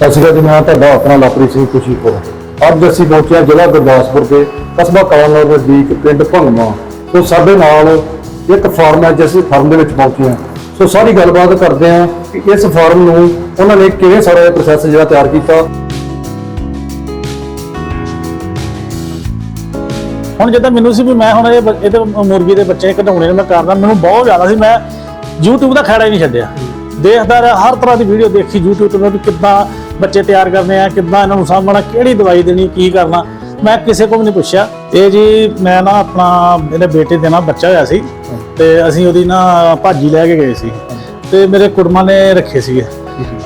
ਸਤਿ ਸ਼੍ਰੀ ਅਕਾਲ ਜੀ, ਮੈਂ ਤੁਹਾਡਾ ਆਪਣਾ ਲਵਪ੍ਰੀਤ ਸਿੰਘ ਖੁਸ਼ੀਪੁਰ ਅੱਜ ਅਸੀਂ ਪਹੁੰਚੇ ਹਾਂ ਜ਼ਿਲ੍ਹਾ ਗੁਰਦਾਸਪੁਰ ਦੇ ਕਸਬਾ ਕਲਾਨੌਰ ਦੇ ਨਜ਼ਦੀਕ ਪਿੰਡ ਭੰਗਵਾ ਸੋ ਸਾਡੇ ਨਾਲ ਇੱਕ ਫਾਰਮ ਹੈ ਜਿਸ ਫਾਰਮ ਦੇ ਵਿੱਚ ਪਹੁੰਚੇ ਹਾਂ। ਸੋ ਸਾਰੀ ਗੱਲਬਾਤ ਕਰਦੇ ਹਾਂ ਕਿ ਇਸ ਫਾਰਮ ਨੂੰ ਉਹਨਾਂ ਨੇ ਕਿਵੇਂ ਸਾਰਾ ਇਹ ਪ੍ਰੋਸੈਸ ਜਿਹੜਾ ਤਿਆਰ ਕੀਤਾ। ਹੁਣ ਜਿੱਦਾਂ ਮੈਨੂੰ ਸੀ ਵੀ ਮੈਂ ਹੁਣ ਇਹ ਇਹਦੇ ਮੁਰਗੀ ਦੇ ਬੱਚੇ ਕਢਾਉਣੇ ਨੇ, ਮੈਂ ਕਰਦਾ ਮੈਨੂੰ ਬਹੁਤ ਜ਼ਿਆਦਾ ਸੀ। ਮੈਂ YouTube ਦਾ ਖੜਾ ਹੀ ਨਹੀਂ ਛੱਡਿਆ। ਦੇਖਦਾ ਰਿਹਾ, ਹਰ ਤਰ੍ਹਾਂ ਦੀ ਵੀਡੀਓ ਦੇਖੀ YouTube ਤੇ, ਮੈਂ ਵੀ ਕਿੱਦਾਂ ਬੱਚੇ ਤਿਆਰ ਕਰਨੇ ਆ ਕਿੱਦਾਂ ਇਹਨਾਂ ਨੂੰ ਸਾਂਭਣਾ ਕਿਹੜੀ ਦਵਾਈ ਦੇਣੀ ਕੀ ਕਰਨਾ ਮੈਂ ਕਿਸੇ ਕੋਲ ਨਹੀਂ ਪੁੱਛਿਆ। ਇਹ ਜੀ ਮੈਂ ਨਾ ਆਪਣਾ ਮੇਰੇ ਬੇਟੇ ਦੇ ਨਾਲ ਬੱਚਾ ਹੋਇਆ ਸੀ ਤੇ ਅਸੀਂ ਉਹਦੀ ਨਾ ਭਾਜੀ ਲੈ ਕੇ ਗਏ ਸੀ। ਤੇ ਮੇਰੇ ਕੁੜਮਾ ਨੇ ਰੱਖੇ ਸੀਗੇ।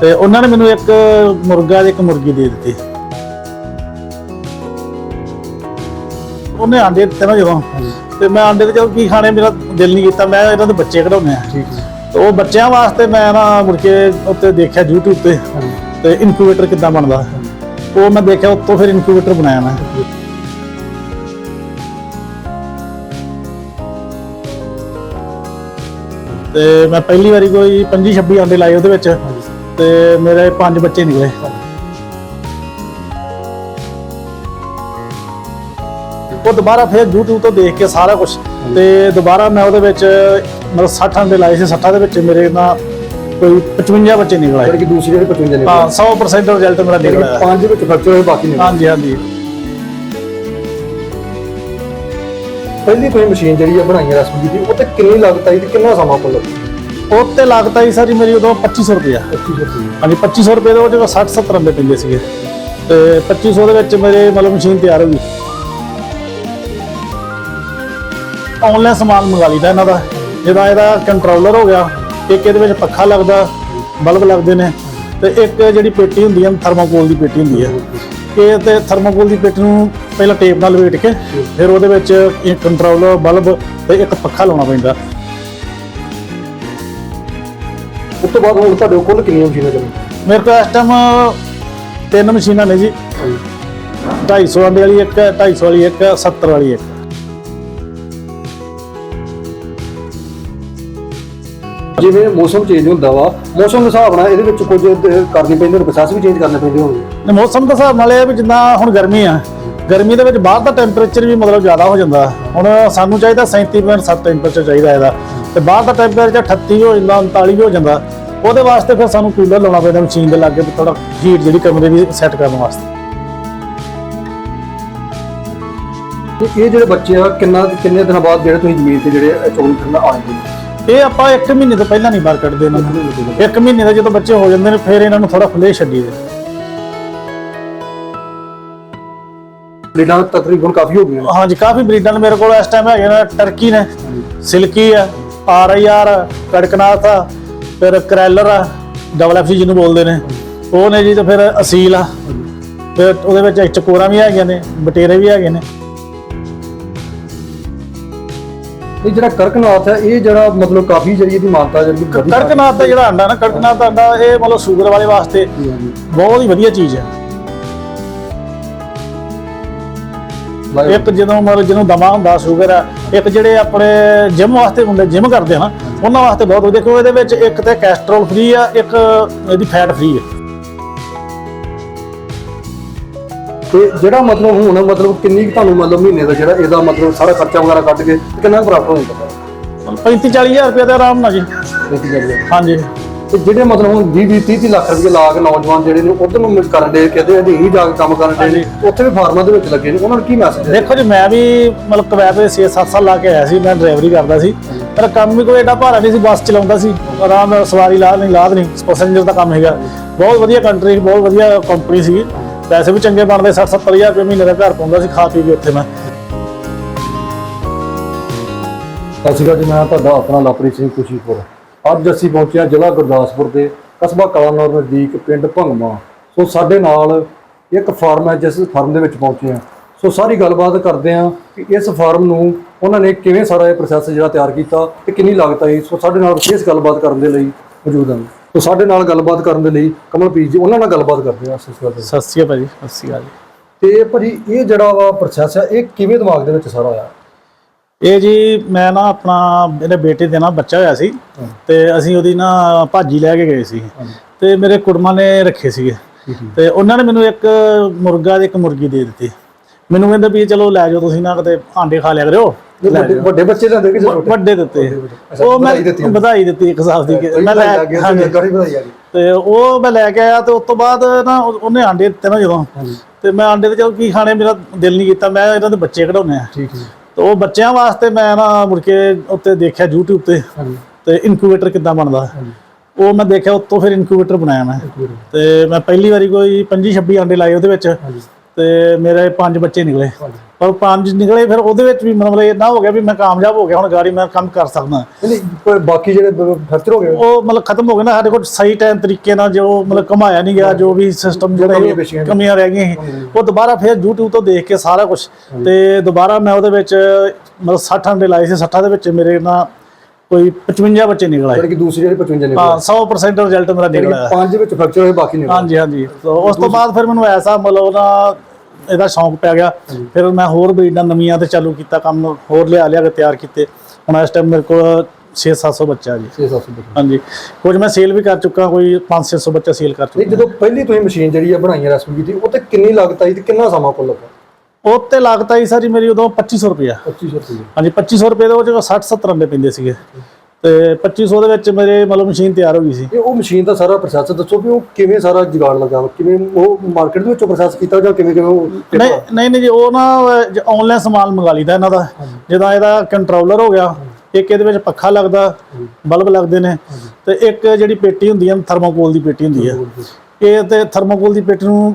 ਤੇ ਉਹਨਾਂ ਨੇ ਮੈਨੂੰ ਇੱਕ ਮੁਰਗਾ ਤੇ ਇੱਕ ਮੁਰਗੀ ਦੇ ਦਿੱਤੀ। ਉਹਨੇ ਆਂਡੇ ਦਿੱਤੇ ਨਾ ਜਦੋਂ। ਤੇ ਮੈਂ ਆਂਡੇ ਤੇ ਚਲ ਕੀ ਖਾਣੇ ਮੇਰਾ ਦਿਲ ਨਹੀਂ ਕੀਤਾ ਮੈਂ ਇਹਨਾਂ ਦੇ ਬੱਚੇ ਕਢਾਉਣੇ ਆ। ਠੀਕ ਉਹ ਬੱਚਿਆਂ ਵਾਸਤੇ ਮੈਂ ਨਾ ਮੁੜ ਕੇ ਉੱਤੇ ਦੇਖਿਆ YouTube ਤੇ। ਤੇ ਇਨਕੂਬੇਟਰ ਕਿੱਦਾਂ ਬਣਦਾ? ਉਹ ਮੈਂ ਦੇਖਿਆ, ਉੱਤੋਂ ਫਿਰ ਇਨਕੂਬੇਟਰ ਬਣਾਇਆ ਮੈਂ। ਤੇ ਮੈਂ ਪਹਿਲੀ ਵਾਰੀ ਕੋਈ 25 26 ਆਂਡੇ ਲਾਏ ਉਹਦੇ ਵਿੱਚ, ਤੇ ਮੇਰੇ ਪੰਜ ਬੱਚੇ ਨਿਕਲੇ। ਉਹ ਦੁਬਾਰਾ ਫਿਰ YouTube ਤੋਂ ਦੇਖ ਕੇ ਸਾਰਾ ਕੁਝ ਤੇ ਦੁਬਾਰਾ ਮੈਂ ਉਹਦੇ ਵਿੱਚ ਮਤਲਬ 60 ਆਂਡੇ ਲਾਏ ਸੀ 60 ਦੇ ਵਿੱਚ ਮੇਰੇ ਨਾਲ ਕੋਈ 55 ਬੱਚੇ ਨਿਕਲ ਆਏ। ਕਿ ਦੂਸਰੀ ਜਿਹੜੀ 55 ਨੇ ਹਾਂ 100% ਰਿਜ਼ਲਟ ਮੇਰਾ ਨਿਕਲ ਆਇਆ। ਪੰਜ ਵਿੱਚ ਫੈਕਚਰ ਹੋਏ ਬਾਕੀ ਨਹੀਂ ਹਾਂਜੀ ਹਾਂਜੀ। ਪਹਿਲੀ ਕੋਈ ਮਸ਼ੀਨ ਜਿਹੜੀ ਆ ਬਣਾਈ ਰਸਮੀ ਦੀ ਉਹ ਤੇ ਕਿੰਨੀ ਲਾਗਤ ਆਈ ਤੇ ਕਿੰਨਾ ਸਮਾਂ ਕੋਲ ਉਹ ਤੇ ਲੱਗਦਾ ਹੀ ਸਾਰੀ ਮੇਰੀ ਉਦੋਂ 2500 ਰੁਪਇਆ। 25 ਰੁਪਏ ਹਾਂਜੀ 2500 ਰੁਪਏ ਦੇ ਉਹ ਜਿਹੜਾ 60 70 ਰੁਪਏ ਪੈਂਦੇ ਸੀਗੇ। ਤੇ 2500 ਦੇ ਵਿੱਚ ਮੇਰੇ ਮਤਲਬ ਮਸ਼ੀਨ ਤਿਆਰ ਹੋ ਗਈ। ਆਨਲਾਈਨ ਸਮਾਨ ਮੰਗਾ ਲਈਦਾ ਇਹਨਾਂ ਦਾ। ਜਿਹਦਾ ਇਹਦਾ ਕੰਟਰੋਲਰ ਹੋ ਗਿਆ। ਇੱਕ ਇਹਦੇ ਵਿੱਚ ਪੱਖਾ ਲੱਗਦਾ ਬਲਬ ਲੱਗਦੇ ਨੇ ਤੇ ਇੱਕ ਜਿਹੜੀ ਪੇਟੀ ਹੁੰਦੀ ਹੈ ਥਰਮੋਕੋਲ ਦੀ ਪੇਟੀ ਹੁੰਦੀ ਹੈ ਇਹ ਤੇ ਥਰਮੋਕੋਲ ਦੀ ਪੇਟੀ ਨੂੰ ਪਹਿਲਾਂ ਟੇਪ ਨਾਲ ਲਪੇਟ ਕੇ ਫਿਰ ਉਹਦੇ ਵਿੱਚ ਇੱਕ ਕੰਟਰੋਲਰ ਬਲਬ ਤੇ ਇੱਕ ਪੱਖਾ ਲਾਉਣਾ ਪੈਂਦਾ। ਉਸ ਤੋਂ ਬਾਅਦ ਹੁਣ ਤੁਹਾਡੇ ਕੋਲ ਕਿੰਨੀਆਂ ਮਸ਼ੀਨਾਂ ਚੱਲੀਆਂ ਮੇਰੇ ਕੋਲ ਇਸ ਟਾਈਮ ਤਿੰਨ ਮਸ਼ੀਨਾਂ ਨੇ ਜੀ। 250 ਆਂਡੇ ਵਾਲੀ ਇੱਕ 250 ਵਾਲੀ ਇੱਕ 70 ਵਾਲੀ ਇੱਕ। ਜਿਵੇਂ ਮੌਸਮ ਚੇਂਜ ਹੁੰਦਾ ਵਾ ਮੌਸਮ ਦੇ ਹਿਸਾਬ ਨਾਲ ਇਹਦੇ ਵਿੱਚ ਕੁਝ ਕਰਨੇ ਪੈਂਦੇ ਨੇ ਪ੍ਰੋਸੈਸ ਵੀ ਚੇਂਜ ਕਰਨੇ ਪੈਂਦੇ ਹੋਣਗੇ। ਨੇ ਮੌਸਮ ਦੇ ਹਿਸਾਬ ਨਾਲ ਇਹ ਵੀ ਜਿੱਦਾਂ ਹੁਣ ਗਰਮੀ ਆ ਗਰਮੀ ਦੇ ਵਿੱਚ ਬਾਹਰ ਦਾ ਟੈਂਪਰੇਚਰ ਵੀ ਮਤਲਬ ਜ਼ਿਆਦਾ ਹੋ ਜਾਂਦਾ। ਹੁਣ ਸਾਨੂੰ ਚਾਹੀਦਾ 37.7 ਟੈਂਪਰੇਚਰ ਚਾਹੀਦਾ ਇਹਦਾ। ਤੇ ਬਾਹਰ ਦਾ ਟੈਂਪਰੇਚਰ 38 ਹੋ ਜਾਂਦਾ 39 ਵੀ ਹੋ ਜਾਂਦਾ। ਉਹਦੇ ਵਾਸਤੇ ਫਿਰ ਸਾਨੂੰ ਕੂਲਰ ਲਾਉਣਾ ਪੈਂਦਾ ਮਸ਼ੀਨ ਦੇ ਲਾਗੇ ਥੋੜਾ ਹੀਟ ਜਿਹੜੀ ਕਮਰੇ ਦੀ ਸੈੱਟ ਕਰਨ ਵਾਸਤੇ। ਤੇ ਇਹ ਜਿਹੜੇ ਬੱਚੇ ਆ ਕਿੰਨਾ ਕਿੰਨੇ ਦਿਨਾਂ ਬਾਅਦ ਜਿਹੜੇ ਤੁਸੀਂ ਜ਼ਮੀਨ ਤੇ ਜਿਹੜੇ ਚੋਰੀ ਕਰਨ ਆਉਂਦੇ ਨੇ? ਇਹ ਆਪਾਂ 1 ਮਹੀਨੇ ਤੋਂ ਪਹਿਲਾਂ ਨਹੀਂ ਬਾਹਰ ਕੱਢਦੇ ਇਹਨਾਂ ਨੂੰ ਇੱਕ ਮਹੀਨੇ ਦਾ ਜਦੋਂ ਬੱਚੇ ਹੋ ਜਾਂਦੇ ਨੇ ਫਿਰ ਇਹਨਾਂ ਨੂੰ ਥੋੜਾ ਖੁੱਲੇ ਛੱਡੀ ਦੇ। ਬਲੀਡਾਂ ਤਕਰੀਬਨ ਕਾਫੀ ਹੋ ਗਈਆਂ। ਹਾਂਜੀ ਕਾਫੀ ਬਰੀਡਾਂ ਨੇ ਮੇਰੇ ਕੋਲ। ਇਸ ਟਾਈਮ ਹੈਗੇ ਨੇ ਟਰਕੀ ਨੇ ਸਿਲਕੀ ਆ ਆਰ ਆਈ ਆਰ ਕੜਕਨਾਥ ਆ ਫਿਰ ਕਰੈਲਰ ਆ ਡਬਲ ਐਫ ਜਿਹਨੂੰ ਬੋਲਦੇ ਨੇ। ਉਹ ਨੇ ਜੀ ਤੇ ਫਿਰ ਅਸੀਲ ਆ। ਫਿਰ ਉਹਦੇ ਵਿੱਚ ਚਕੋਰਾ ਵੀ ਹੈਗੀਆਂ ਨੇ ਬਟੇਰੇ ਵੀ ਹੈਗੇ ਨੇ। ਇਹ ਜਿਹੜਾ ਕਰਕਨਾਥ ਹੈ ਇਹ ਜਿਹੜਾ ਮਤਲਬ ਕਾਫੀ ਜਿਹੜੀ ਇਹਦੀ ਮਾਨਤਾ ਜਿਹੜੀ ਕੜਕਨਾਥ ਦਾ ਜਿਹੜਾ ਅੰਡਾ ਨਾ ਕੜਕਨਾਥ ਦਾ ਅੰਡਾ ਇਹ ਮਤਲਬ ਸ਼ੂਗਰ ਵਾਲੇ ਵਾਸਤੇ। ਬਹੁਤ ਹੀ ਵਧੀਆ ਚੀਜ਼ ਹੈ। ਇੱਕ ਜਦੋਂ ਮਤਲਬ ਜਿਹਨੂੰ ਦਮਾ ਹੁੰਦਾ ਸ਼ੂਗਰ ਆ ਇੱਕ ਜਿਹੜੇ ਆਪਣੇ ਜਿਮ ਵਾਸਤੇ ਹੁੰਦੇ ਜਿਮ ਕਰਦੇ ਆ ਨਾ ਉਹਨਾਂ ਵਾਸਤੇ ਬਹੁਤ ਵਧੀਆ ਕਿਉਂਕਿ ਇਹਦੇ ਵਿੱਚ ਇੱਕ ਤੇ ਕੈਸਟਰੋਲ ਫ੍ਰੀ ਆ ਇੱਕ ਇਹਦੀ ਫੈਟ ਫ੍ਰੀ ਆ ਤੇ ਜਿਹੜਾ ਮਤਲਬ ਹੁਣ ਮਤਲਬ ਕਿੰਨੀ ਕੁ ਤੁਹਾਨੂੰ ਮਤਲਬ ਮਹੀਨੇ ਦਾ ਜਿਹੜਾ ਇਹਦਾ ਮਤਲਬ ਸਾਰਾ ਖਰਚਾ ਵਗੈਰਾ ਕੱਢ ਕੇ ਕਿੰਨਾ ਕੁ ਪ੍ਰਾਪਤ ਹੋ ਜਾਂਦਾ 35 40000 ਰੁਪਏ ਦਾ ਆਰਾਮ ਨਾਲ ਜੀ। ਹਾਂਜੀ। ਤੇ ਜਿਹੜੇ ਮਤਲਬ ਹੁਣ 20 20 30 ਲੱਖ ਰੁਪਏ ਲਾ ਕੇ ਨੌਜਵਾਨ ਜਿਹੜੇ ਨੇ ਉਧਰ ਨੂੰ ਮਿਲ ਕਰਨ ਦੇ ਕਹਿੰਦੇ ਅਧੀਨ ਹੀ ਜਾ ਕੇ ਕੰਮ ਕਰਨ ਦੇ ਨੇ ਉੱਥੇ ਵੀ ਫਾਰਮਾਂ ਦੇ ਵਿੱਚ ਲੱਗੇ ਨੇ ਉਹਨਾਂ ਨੂੰ ਕੀ ਮੈਸੇਜ ਦੇਖੋ ਜੀ ਮੈਂ ਵੀ ਮਤਲਬ ਕਵੈਬ ਦੇ 6-7 ਸਾਲ ਲਾ ਕੇ ਆਇਆ ਸੀ ਮੈਂ ਡਰਾਈਵਰੀ ਕਰਦਾ ਸੀ। ਪਰ ਕੰਮ ਵੀ ਕੋਈ ਏਡਾ ਭਾਰਾ ਨਹੀਂ ਸੀ ਬੱਸ ਚਲਾਉਂਦਾ ਸੀ। ਆਰਾਮ ਨਾਲ ਸਵਾਰੀ ਲਾਹ ਨਹੀਂ ਲਾਦ ਨਹੀਂ ਪੈਸੇਂਜਰ ਦਾ ਕੰਮ ਹੈਗਾ। ਬਹੁਤ ਵਧੀਆ ਕੰਟਰੀ ਬਹੁਤ ਵਧੀਆ ਕੰਪਨੀ ਸੀ ਪੈਸੇ ਵੀ ਚੰਗੇ ਬਣਦੇ 60 ਹਜ਼ਾਰ ਰੁਪਏ ਮਹੀਨੇ ਦਾ ਘਰ ਪਾਉਂਦਾ ਸੀ, ਖਾ ਪੀ ਕੇ ਉੱਥੇ ਮੈਂ। ਸਤਿ ਸ਼੍ਰੀ ਅਕਾਲ ਜੀ, ਮੈਂ ਤੁਹਾਡਾ ਆਪਣਾ ਲਵਪ੍ਰੀਤ ਸਿੰਘ ਖੁਸ਼ੀਪੁਰ। ਅੱਜ ਅਸੀਂ ਪਹੁੰਚੇ ਹਾਂ ਜ਼ਿਲ੍ਹਾ ਗੁਰਦਾਸਪੁਰ ਦੇ ਕਸਬਾ ਕਲਾਨੌਰ ਨਜ਼ਦੀਕ ਪਿੰਡ ਭੰਗਵਾ ਸੋ ਸਾਡੇ ਨਾਲ ਇੱਕ ਫਾਰਮ ਹੈ, ਜਿਸ ਫਾਰਮ ਦੇ ਵਿੱਚ ਪਹੁੰਚੇ ਹਾਂ। ਸੋ ਸਾਰੀ ਗੱਲਬਾਤ ਕਰਦੇ ਹਾਂ ਕਿ ਇਸ ਫਾਰਮ ਨੂੰ ਉਹਨਾਂ ਨੇ ਕਿਵੇਂ ਸਾਰਾ ਇਹ ਪ੍ਰੋਸੈਸ ਜਿਹੜਾ ਤਿਆਰ ਕੀਤਾ ਤੇ ਕਿੰਨੀ ਲਾਗਤ ਆਈ। ਸੋ ਸਾਡੇ ਨਾਲ ਵਿਸ਼ੇਸ਼ ਗੱਲਬਾਤ ਕਰਨ ਦੇ ਲਈ ਮੌਜੂਦ ਹਨ ਸੋ ਸਾਡੇ ਨਾਲ ਗੱਲਬਾਤ ਕਰਨ ਦੇ ਲਈ ਕਮਲਪ੍ਰੀਤ ਜੀ ਉਹਨਾਂ ਨਾਲ ਗੱਲਬਾਤ ਕਰਦੇ ਤੇ। ਸਤਿ ਸ਼੍ਰੀ ਅਕਾਲ ਜੀ ਸਤਿ ਸ਼੍ਰੀ ਅਕਾਲ ਤੇ ਭਾਜੀ ਇਹ ਜਿਹੜਾ ਵਾ ਪ੍ਰੋਸੈਸ ਹੈ ਇਹ ਕਿਵੇਂ ਦਿਮਾਗ ਦੇ ਵਿੱਚ ਸਾਰਾ ਆਇਆ ਇਹ ਜੀ ਮੈਂ ਨਾ ਆਪਣਾ ਮੇਰੇ ਬੇਟੇ ਦੇ ਨਾਲ ਬੱਚਾ ਹੋਇਆ ਸੀ ਤੇ ਅਸੀਂ ਉਹਦੀ ਨਾ ਭਾਜੀ ਲੈ ਕੇ ਗਏ ਸੀ। ਤੇ ਮੇਰੇ ਕੁੜਮਾ ਨੇ ਰੱਖੇ ਸੀਗੇ। ਤੇ ਉਹਨਾਂ ਨੇ ਮੈਨੂੰ ਇੱਕ ਮੁਰਗਾ ਤੇ ਇੱਕ ਮੁਰਗੀ ਦੇ ਦਿੱਤੀ। ਮੈਨੂੰ ਕਹਿੰਦੇ ਵੀ ਚਲੋ ਲੈ ਜਾਓ ਤੁਸੀਂ ਨਾ ਕਿਤੇ ਆਂਡੇ ਖਾ ਲਿਆ ਕਰਿਓ। ਵੱਡੇ ਵੱਡੇ ਬੱਚੇ ਲੈਂਦੇ ਕਿ ਛੋਟੇ? ਵੱਡੇ ਦਿੱਤੇ। ਅੱਛਾ, ਉਹ ਮੈਂ ਵਧਾਈ ਦਿੱਤੀ ਵਧਾਈ ਦਿੱਤੀ ਇੱਕ ਹਿਸਾਬ ਦੀ। ਕਿ ਮੈਂ ਲੈ ਹਾਂਜੀ। ਗਾੜੀ ਵਧਾਈ ਆ ਗਈ। ਤੇ ਉਹ ਮੈਂ ਲੈ ਕੇ ਆਇਆ ਤੇ ਉਸ ਤੋਂ ਬਾਅਦ ਨਾ ਉਹ- ਉਹਨੇ ਆਂਡੇ ਦਿੱਤੇ ਨਾ ਜਦੋਂ। ਹਾਂਜੀ। ਤੇ ਮੈਂ ਆਂਡੇ ਤੇ ਚਲ ਕੀ ਖਾਣੇ ਮੇਰਾ ਦਿਲ ਨਹੀਂ ਕੀਤਾ। ਮੈਂ ਇਹਨਾਂ ਦੇ ਬੱਚੇ ਕਢਾਉਣੇ ਆ। ਠੀਕ ਹੈ ਤੇ ਉਹ ਬੱਚਿਆਂ ਵਾਸਤੇ ਮੈਂ ਨਾ ਮੁੜ ਕੇ ਉੱਤੇ ਦੇਖਿਆ YouTube ਤੇ। ਹਾਂਜੀ। ਤੇ ਇਨਕੂਬੇਟਰ ਕਿੱਦਾਂ ਬਣਦਾ। ਹਾਂਜੀ। ਉਹ ਮੈਂ ਦੇਖਿਆ ਉੱਤੋਂ ਫਿਰ ਇਨਕੂਬੇਟਰ ਬਣਾਇਆ ਮੈਂ। ਇੱਕ ਮਿੰਟ। ਤੇ ਮੈਂ ਪਹਿਲੀ ਵਾਰੀ ਕੋਈ 25 26 ਆਂਡੇ ਲਾਏ ਉਹਦੇ ਵਿੱਚ। ਹਾਂਜੀ। ਤੇ ਮੇਰੇ ਪੰਜ ਬੱਚੇ ਨਿਕਲੇ। ਪਰ ਪੰਜ ਨਿਕਲੇ ਫਿਰ ਉਹਦੇ ਵਿੱਚ ਵੀ ਮਤਲਬ ਇੰਨਾ ਹੋ ਗਿਆ ਵੀ ਮੈਂ ਕਾਮਯਾਬ ਹੋ ਗਿਆ ਹੁਣ ਗਾੜੀ ਮੈਂ ਕੰਮ ਕਰ ਸਕਦਾ। ਨਹੀਂ ਬਾਕੀ ਜਿਹੜੇ ਫਰਚਰ ਹੋ ਗਏ? ਉਹ ਮਤਲਬ ਖਤਮ ਹੋ ਗਏ ਨਾ ਸਾਡੇ ਕੋਲ ਸਹੀ ਟਾਈਮ ਤਰੀਕੇ ਨਾਲ ਜੋ ਮਤਲਬ ਕਮਾਇਆ ਨਹੀਂ ਗਿਆ ਜੋ ਵੀ ਸਿਸਟਮ ਜਿਹੜੇ ਕਮੀਆਂ ਰਹਿ ਗਈਆਂ ਉਹ ਦੁਬਾਰਾ ਫਿਰ YouTube ਤੋਂ ਦੇਖ ਕੇ ਸਾਰਾ ਕੁਝ ਤੇ ਦੁਬਾਰਾ ਮੈਂ ਉਹਦੇ ਵਿੱਚ ਮਤਲਬ 60 ਅੰਡੇ ਲਾਏ ਸੀ 60 ਦੇ ਵਿੱਚ ਮੇਰੇ ਨਾ ਕੋਈ 55 ਬੱਚੇ ਨਿਕਲ ਆਏ। ਕਿ ਦੂਸਰੀ ਜਿਹੜੀ 55 ਨੇ ਹਾਂ 100% ਰਿਜ਼ਲਟ ਮੇਰਾ ਨਿਕਲ ਆਇਆ ਪੰਜ ਵਿੱਚ ਫਰਚਰ ਹੋਏ ਬਾਕੀ ਨਹੀਂ ਹਾਂਜੀ ਹਾਂਜੀ। ਤਾਂ ਉਸ ਤੋਂ ਬਾਅਦ ਫਿਰ ਮੈਨੂੰ ਐਸਾ ਮਤਲਬ ਨਾ ਇਹਦਾ ਸ਼ੌਂਕ ਪੈ ਗਿਆ। ਫਿਰ ਮੈਂ ਹੋਰ ਬਰੀਡਾਂ ਨਵੀਆਂ ਤੇ ਚਾਲੂ ਕੀਤਾ ਕੰਮ ਹੋਰ ਲਿਆ ਲਿਆ ਕੇ ਤਿਆਰ ਕੀਤੇ। ਹੁਣ ਇਸ ਟਾਈਮ ਮੇਰੇ ਕੋਲ 6-700 ਬੱਚਾ ਜੀ। 6-700 ਬੱਚੇ। ਹਾਂਜੀ। ਕੁਝ ਮੈਂ ਸੇਲ ਵੀ ਕਰ ਚੁੱਕਾ ਕੋਈ 5-600 ਬੱਚਾ ਸੇਲ ਕਰ ਚੁੱਕਾ। ਜਦੋਂ ਪਹਿਲੀ ਤੁਸੀਂ ਮਸ਼ੀਨ ਜਿਹੜੀ ਆ ਬਣਾਈ ਆ ਰੈਸਪੀ ਕੀਤੀ ਉਹ ਤੇ ਕਿੰਨੀ ਲਾਗਤ ਆਈ ਤੇ ਕਿੰਨਾ ਸਮਾਂ ਕੋਲ ਲੱਗਾ? ਉਹ ਤੇ ਲਾਗਤ ਆਈ ਸਾਰੀ ਮੇਰੀ ਉਦੋਂ 2500 ਰੁਪਇਆ 2500 ਰੁਪਏ ਹਾਂਜੀ 2500 ਰੁਪਏ ਦੇ ਉਹ 60-70 ਅੰਡੇ ਪੈਂਦੇ ਸੀਗੇ। ਤੇ 2500 ਦੇ ਵਿੱਚ ਮੇਰੇ ਮਤਲਬ ਮਸ਼ੀਨ ਤਿਆਰ ਹੋ ਗਈ ਸੀ। ਇਹ ਉਹ ਮਸ਼ੀਨ ਦਾ ਸਾਰਾ ਪ੍ਰੋਸੈਸ ਦੱਸੋ ਵੀ ਉਹ ਕਿਵੇਂ ਸਾਰਾ ਜੁਗਾੜ ਲੱਗਾ? ਕਿਵੇਂ ਉਹ ਮਾਰਕੀਟ ਦੇ ਵਿੱਚੋਂ ਪ੍ਰੋਸੈਸ ਕੀਤਾ ਜਾਂ ਕਿਵੇਂ ਕਿਵੇਂ ਉਹ ਨਹੀਂ ਨਹੀਂ ਨਹੀਂ ਜੀ ਉਹ ਨਾ ਆਨਲਾਈਨ ਸਮਾਨ ਮੰਗਾ ਲਈਦਾ ਇਹਨਾਂ ਦਾ। ਜਿੱਦਾਂ ਇਹਦਾ ਕੰਟਰੋਲਰ ਹੋ ਗਿਆ ਇੱਕ ਇਹਦੇ ਵਿੱਚ ਪੱਖਾ ਲੱਗਦਾ ਬਲਬ ਲੱਗਦੇ ਨੇ ਤੇ ਇੱਕ ਜਿਹੜੀ ਪੇਟੀ ਹੁੰਦੀ ਹੈ ਥਰਮੋਕੋਲ ਦੀ ਪੇਟੀ ਹੁੰਦੀ ਹੈ ਇਹ ਤੇ ਥਰਮੋਕੋਲ ਦੀ ਪੇਟੀ ਨੂੰ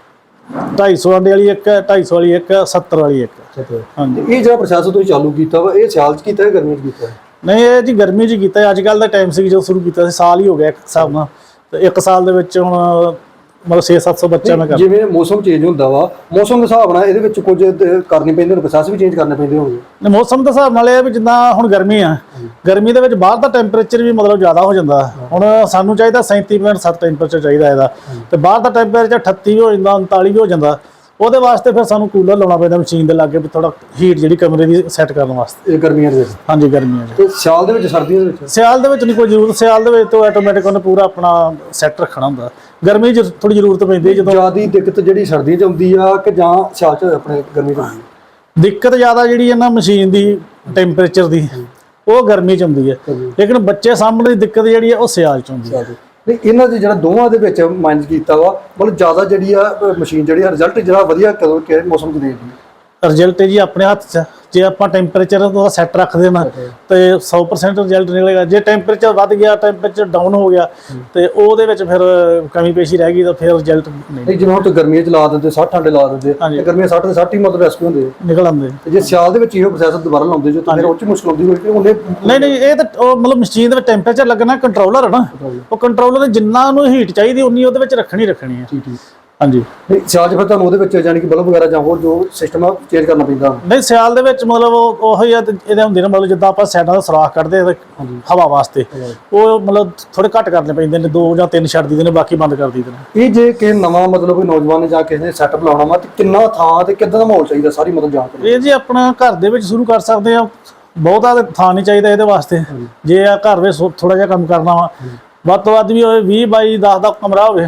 250 ਆਂਡੇ ਵਾਲੀ ਇੱਕ 250 ਵਾਲੀ ਇੱਕ 70 ਵਾਲੀ ਇੱਕ। ਅੱਛਾ ਹਾਂਜੀ। ਇਹ ਜਿਹੜਾ ਪ੍ਰੋਸੈਸ ਤੁਸੀਂ ਚਾਲੂ ਕੀਤਾ ਵਾ ਇਹ ਸਿਆਲ ਚ ਕੀਤਾ ਹੈ ਗਰਮੀ ਚ ਕੀਤਾ? ਹੈ ਨਹੀਂ ਇਹ ਜੀ ਗਰਮੀ 'ਚ ਕੀਤਾ। ਅੱਜ ਕੱਲ ਦਾ ਟਾਈਮ ਸੀ ਜਦੋਂ ਸ਼ੁਰੂ ਕੀਤਾ ਸੀ ਸਾਲ ਹੀ ਹੋ ਗਿਆ ਇੱਕ ਹਿਸਾਬ ਨਾਲ। ਤੇ ਇੱਕ ਸਾਲ ਦੇ ਵਿੱਚ ਹੁਣ ਮਤਲਬ 6-700 ਬੱਚਾ ਮੈਂ ਕਰ ਜਿਵੇਂ ਮੌਸਮ ਚੇਂਜ ਹੁੰਦਾ ਵਾ ਮੌਸਮ ਦੇ ਹਿਸਾਬ ਨਾਲ ਇਹਦੇ ਵਿੱਚ ਕੁਝ ਦ- ਕਰਨੇ ਪੈਂਦੇ ਨੇ ਪ੍ਰੋਸੈਸ ਵੀ ਚੇਂਜ ਕਰਨੇ ਪੈਂਦੇ ਹੋਣਗੇ। ਮੌਸਮ ਦੇ ਹਿਸਾਬ ਨਾਲ ਇਹ ਆ ਵੀ ਜਿੱਦਾਂ ਹੁਣ ਗਰਮੀ ਆ ਗਰਮੀ ਦੇ ਵਿੱਚ ਬਾਹਰ ਦਾ ਟੈਂਪਰੇਚਰ ਵੀ ਮਤਲਬ ਜ਼ਿਆਦਾ ਹੋ ਜਾਂਦਾ। ਹੁਣ ਸਾਨੂੰ ਚਾਹੀਦਾ 37.7 ਟੈਂਪਰੇਚਰ ਚਾਹੀਦਾ ਇਹਦਾ। ਤੇ ਬਾਹਰ ਦਾ ਟੈਂਪਰੇਚਰ 38 ਵੀ ਹੋ ਜਾਂਦਾ 39 ਵੀ ਹੋ ਜਾਂਦਾ। ਉਹਦੇ ਵਾਸਤੇ ਫਿਰ ਸਾਨੂੰ ਕੂਲਰ ਲਾਉਣਾ ਪੈਂਦਾ ਮਸ਼ੀਨ ਦੇ ਲਾਗੇ ਵੀ ਥੋੜਾ ਹੀਟ ਜਿਹੜੀ ਕਮਰੇ ਦੀ ਸੈੱਟ ਕਰਨ ਵਾਸਤੇ। ਇਹ ਗਰਮੀਆਂ ਦੇ ਵਿੱਚ। ਹਾਂਜੀ ਗਰਮੀਆਂ 'ਚ ਤੇ ਸਿਆਲ ਦੇ ਵਿੱਚ ਸਰਦੀਆਂ ਦੇ ਵਿੱਚ? ਸਿਆਲ ਦੇ ਵਿੱਚ ਨਹੀਂ ਕੋਈ ਜ਼ਰੂਰਤ ਸਿਆਲ ਦੇ ਵਿੱਚ ਤਾਂ ਆਟੋਮੈਟਿਕ ਉਹਨੇ ਪੂਰਾ ਆਪਣਾ ਸੈੱਟ ਰੱਖਣਾ ਹੁੰਦਾ। ਗਰਮੀ 'ਚ ਥੋੜੀ ਜ਼ਰੂਰਤ ਪੈਂਦੀ ਹੈ ਜਦੋਂ ਜਿਆਦੀ ਦਿੱਕਤ ਜਿਹੜੀ ਸਰਦੀਆਂ ਚ ਆਉਂਦੀ ਆ ਕਿ ਜਾਂ ਸਿਆਲ ਚ ਆਪਣੇ ਗਰਮੀ ਚ? ਆਉਂਦੀ ਆ ਦਿੱਕਤ ਜ਼ਿਆਦਾ ਜਿਹੜੀ ਹੈ ਨਾ ਮਸ਼ੀਨ ਦੀ ਟੈਂਪਰੇਚਰ ਦੀ ਉਹ ਗਰਮੀ 'ਚ ਹੁੰਦੀ ਹੈ। ਲੇਕਿਨ ਬੱਚੇ ਸਾਹਮਣੇ ਦੀ ਦਿੱਕਤ ਜਿਹੜੀ ਹੈ ਉਹ ਸਿਆਲ 'ਚ ਹੁੰਦੀ ਹੈ। ਨਹੀਂ ਇਹਨਾਂ ਦੇ ਜਿਹੜਾ ਦੋਵਾਂ ਦੇ ਵਿੱਚ ਮਾਈਨਸ ਕੀਤਾ ਵਾ ਮਤਲਬ ਜ਼ਿਆਦਾ ਜਿਹੜੀ ਆ ਮਸ਼ੀਨ ਜਿਹੜੀ ਆ ਰਿਜ਼ਲਟ ਜਿਹੜਾ ਵਧੀਆ ਕਦੋਂ ਕਿਹੜੇ ਮੌਸਮ ਚ ਦੇਦੀ ਰਿਜ਼ਲਟ ਜੀ ਆਪਣੇ ਹੱਥ 'ਚ। ਜੇ ਆਪਾਂ ਟੈਂਪਰੇਚਰ ਉਹਦਾ ਸੈੱਟ ਰੱਖਦੇ ਨਾ ਤੇ 100% ਰਿਜ਼ਲਟ ਨਿਕਲੇਗਾ। ਜੇ ਟੈਂਪਰੇਚਰ ਵੱਧ ਗਿਆ ਟੈਂਪਰੇਚਰ ਡਾਊਨ ਹੋ ਗਿਆ ਤੇ ਉਹਦੇ ਵਿੱਚ ਫਿਰ ਕਮੀ ਪੇਸ਼ੀ ਰਹਿ ਗਈ ਤਾਂ ਫਿਰ ਰਿਜ਼ਲਟ ਨਹੀਂ। ਜਿਵੇਂ ਹੁਣ ਤੇ ਗਰਮੀਆਂ ਚ ਲਾ ਦਿੰਦੇ 60 ਅੰਡੇ ਲਾ ਦਿੰਦੇ। ਤੇ ਗਰਮੀਆਂ 60 ਦੇ 60 ਹੀ ਮਤਲਬ ਰੈਸਕਿਊ ਹੁੰਦੇ। ਨਿਕਲ ਆਉਂਦੇ। ਤੇ ਜੇ ਸਿਆਲ ਦੇ ਵਿੱਚ ਇਹੋ ਪ੍ਰੋਸੈਸ ਦੁਬਾਰਾ ਲਾਉਂਦੇ ਜੋ ਤਾਂ ਫਿਰ ਉਹ ਚ ਮੁਸ਼ਕਲ ਆਉਂਦੀ ਹੋਈ ਕਿ ਉਹਨੇ ਨਹੀਂ ਨਹੀਂ ਇਹ ਤਾਂ ਉਹ ਮਤਲਬ ਮਸ਼ੀਨ ਦੇ ਵਿੱਚ ਟੈਂਪਰੇਚਰ ਲੱਗਣਾ ਕੰਟਰੋਲਰ ਹੈ ਨਾ। ਉਹ ਕੰਟਰੋਲਰ ਜਿੰਨਾ ਉਹਨੂੰ ਹੀਟ ਚਾਹੀਦੀ ਉਨੀ ਉਹਦੇ ਵਿੱਚ ਰੱਖਣੀ ਰੱਖਣੀ ਹੈ ਠੀਕ ਠੀਕ। ਹਾਂਜੀ। ਨਹੀਂ ਸਿਆਲ ਚ ਫਿਰ ਤੁਹਾਨੂੰ ਉਹਦੇ ਵਿੱਚ ਯਾਨੀ ਕਿ ਬਲਬ ਵਗੈਰਾ ਜਾਂ ਹੋਰ ਜੋ ਸਿਸਟਮ ਆ ਚੇਂਜ ਕਰਨਾ ਪੈਂਦਾ। ਨਹੀਂ ਸਿਆਲ ਦੇ ਵਿੱਚ ਮਤਲਬ ਉਹ ਉਹੋ ਹੀ ਆ ਤੇ ਇਹਦੇ ਹੁੰਦੇ ਨੇ ਮਤਲਬ ਜਿੱਦਾਂ ਆਪਾਂ ਸਾਈਡਾਂ ਦਾ ਸੁਰਾਖ ਕੱਢਦੇ ਆ ਤੇ ਹਵਾ ਵਾਸਤੇ। ਉਹ ਮਤਲਬ ਥੋੜੇ ਘੱਟ ਕਰਨੇ ਪੈਂਦੇ ਨੇ ਦੋ ਜਾਂ ਤਿੰਨ ਛੱਡ ਦਿੰਦੇ ਨੇ ਬਾਕੀ ਬੰਦ ਕਰ ਦਿੰਦੇ ਨੇ। ਇਹ ਜੇ ਕਿਸੇ ਨਵਾਂ ਮਤਲਬ ਕੋਈ ਨੌਜਵਾਨ ਨੇ ਜਾਂ ਕਿਸੇ ਨੇ ਸੈਟਅਪ ਲਾਉਣਾ ਵਾ ਤੇ ਕਿੰਨਾ ਥਾਂ ਤੇ ਕਿੱਦਾਂ ਦਾ ਮਾਹੌਲ ਚਾਹੀਦਾ ਸਾਰੀ ਮਤਲਬ ਜਾਣਕਾਰੀ ਇਹ ਜੀ ਆਪਣਾ ਘਰ ਦੇ ਵਿੱਚ ਸ਼ੁਰੂ ਕਰ ਸਕਦੇ ਆ। ਬਹੁਤਾ ਥਾਂ ਨਹੀਂ ਚਾਹੀਦਾ ਇਹਦੇ ਵਾਸਤੇ। ਜੇ ਆ ਘਰ ਵਿੱਚ ਥੋੜਾ ਜਿਹਾ ਕੰਮ ਕਰਨਾ ਵਾ। ਵੱਧ ਤੋਂ ਵੱਧ ਵੀ ਹੋਵੇ 20 ਬਾਈ 10 ਦਾ ਕਮਰਾ ਹੋਵੇ।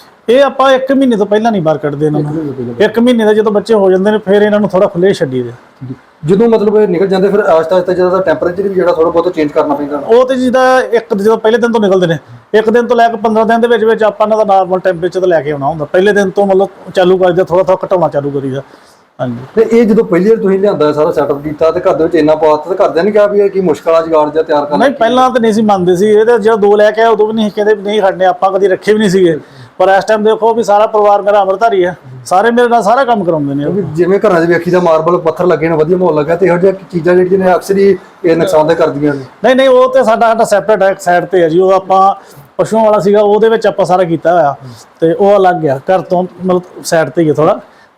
ਇਹ ਆਪਾਂ 1 ਮਹੀਨੇ ਤੋਂ ਪਹਿਲਾਂ ਨਹੀਂ ਬਾਹਰ ਕੱਢਦੇ ਇਹਨਾਂ ਨੂੰ। ਇੱਕ ਮਹੀਨੇ ਦਾ ਜਦੋਂ ਬੱਚੇ ਹੋ ਜਾਂਦੇ ਨੇ ਫਿਰ ਇਹਨਾਂ ਨੂੰ ਥੋੜਾ ਖੁੱਲੇ ਛੱਡੀ ਦੇ। ਜਦੋਂ ਮਤਲਬ ਇਹ ਨਿਕਲ ਜਾਂਦੇ ਫਿਰ ਆਸਤਾ ਆਸਤਾ ਜਿਹੜਾ ਟੈਂਪਰੇਚਰ ਵੀ ਜਿਹੜਾ ਥੋੜਾ ਬਹੁਤਾ ਚੇਂਜ ਕਰਨਾ ਪੈਂਦਾ। ਉਹ ਤੇ ਜਿਹਦਾ ਇੱਕ ਜਦੋਂ ਪਹਿਲੇ ਦਿਨ ਤੋਂ ਨਿਕਲਦੇ ਨੇ ਇੱਕ ਦਿਨ ਤੋਂ ਲੈ ਕੇ 15 ਦਿਨ ਦੇ ਵਿੱਚ ਵਿੱਚ ਆਪਾਂ ਇਹਨਾਂ ਦਾ ਨਾਰਮਲ ਟੈਂਪਰੇਚਰ ਤੇ ਲੈ ਕੇ ਆਉਣਾ ਹੁੰਦਾ। ਪਹਿਲੇ ਦਿਨ ਤੋਂ ਮਤਲਬ ਚਾਲੂ ਕਰਦੇ ਥੋੜਾ ਥੋੜਾ ਘਟਾਉਣਾ ਚਾਲੂ ਕਰੀਦਾ। ਹਾਂਜੀ। ਤੇ ਇਹ ਜਦੋਂ ਪਹਿਲੀ ਵਾਰ ਤੁਸੀਂ ਲਿਆਂਦਾ ਸਾਰਾ ਸੈਟਅਪ ਕੀਤਾ ਤੇ ਘਰ ਦੇ ਵਿੱਚ ਇੰਨਾ ਪਾਤਾ ਤੇ ਘਰਦਿਆਂ ਨੇ ਕਿਹਾ ਵੀ ਇਹ ਕੀ ਮੁਸ਼ਕਲ ਆ ਜਗਾੜ ਜਾਂ ਤਿਆਰ ਕਰਨਾ ਨਹੀਂ ਪਹਿਲਾਂ ਤਾਂ ਨਹੀਂ ਸੀ ਮੰਨਦੇ ਸੀ। ਇਹ ਤਾਂ ਜਦੋਂ ਦੋ ਲੈ ਕੇ ਆਏ ਉਦੋਂ ਵੀ ਨਹੀਂ ਕਹਿੰਦੇ ਨਹੀਂ ਖੜਨੇ ਆਪਾਂ ਕਦੀ ਰੱਖੇ ਵੀ ਨਹੀਂ ਸੀਗੇ। ਪਰ ਇਸ ਟਾਈਮ ਦੇਖੋ ਵੀ ਸਾਰਾ ਪਰਿਵਾਰ ਮੇਰਾ ਅੰਮ੍ਰਿਤਧਾਰੀ ਹੈ। ਸਾਰੇ ਮੇਰੇ ਨਾਲ ਸਾਰਾ ਕੰਮ ਕਰਾਉਂਦੇ ਨੇ ਜਿਵੇਂ ਘਰਾਂ 'ਚ ਵੇਖੀ ਦਾ ਮਾਰਬਲ ਪੱਥਰ ਲੱਗੇ ਨੇ ਵਧੀਆ ਮਾਹੌਲ ਲੱਗਾ ਤੇ ਇਹੋ ਜਿਹੀਆਂ ਚੀਜ਼ਾਂ ਜਿਹੜੀਆਂ ਨੇ ਅਕਸਰ ਹੀ ਇਹ ਨੁਕਸਾਨ ਦੇ ਕਰਦੀਆਂ ਨੇ। ਨਹੀਂ ਨਹੀਂ ਉਹ ਤੇ ਸਾਡਾ ਸਾਡਾ ਸੈਪਰੇਟ ਹੈ ਸਾਈਡ ਤੇ ਹੈ ਜੀ। ਉਹ ਆਪਾਂ ਪਸ਼ੂਆਂ ਵਾਲਾ ਸੀਗਾ ਉਹਦੇ ਵਿੱਚ ਆਪਾਂ ਸਾਰਾ ਕੀਤਾ ਹੋਇਆ। ਤੇ ਉਹ ਅਲੱਗ ਆ ਘਰ ਤੋਂ ਮਤਲਬ ਸਾਈਡ ਤੇ ਹੀ ਹੈ ਥੋੜਾ